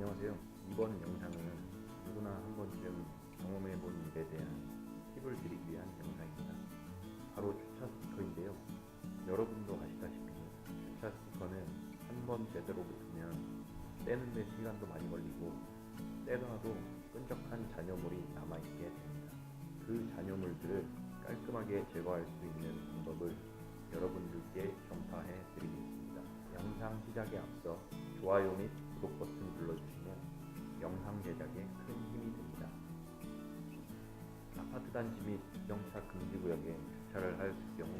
안녕하세요. 이번 영상은 누구나 한 번쯤 경험해본 일에 대한 팁을 드리기 위한 영상입니다. 바로 주차 스티커인데요. 여러분도 아시다시피 주차 스티커는 한 번 제대로 붙으면 떼는데 시간도 많이 걸리고 떼더라도 끈적한 잔여물이 남아있게 됩니다. 그 잔여물들을 깔끔하게 제거할 수 있는 방법을 여러분들께 전파해 드리겠습니다. 영상 시작에 앞서 좋아요 및 구독 버튼 아파트 단지 및 자동차 금지 구역에 주차를 할 경우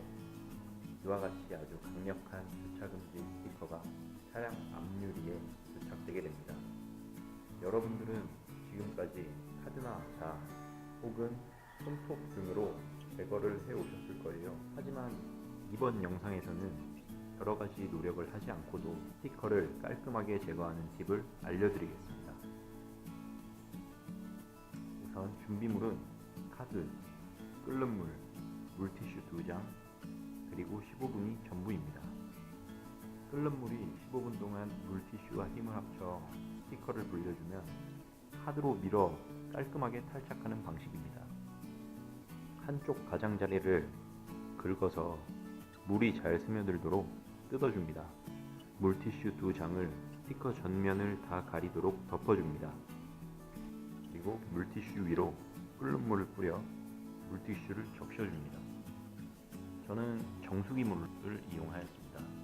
이와 같이 아주 강력한 주차 금지 스티커가 차량 앞유리에 부착되게 됩니다. 여러분들은 지금까지 카드나 자 혹은 손톱 등으로 제거를 해 오셨을 거예요. 하지만 이번 영상에서는 여러 가지 노력을 하지 않고도 스티커를 깔끔하게 제거하는 팁을 알려드리겠습니다. 우선 준비물은 카드, 끓는 물, 물티슈 2장, 그리고 15분이 전부입니다. 끓는 물이 15분 동안 물티슈와 힘을 합쳐 스티커를 불려주면 카드로 밀어 깔끔하게 탈착하는 방식입니다. 한쪽 가장자리를 긁어서 물이 잘 스며들도록 뜯어줍니다. 물티슈 두 장을 스티커 전면을 다 가리도록 덮어줍니다. 그리고 물티슈 위로 끓는 물을 뿌려 물티슈를 적셔줍니다. 저는 정수기 물을 이용하였습니다.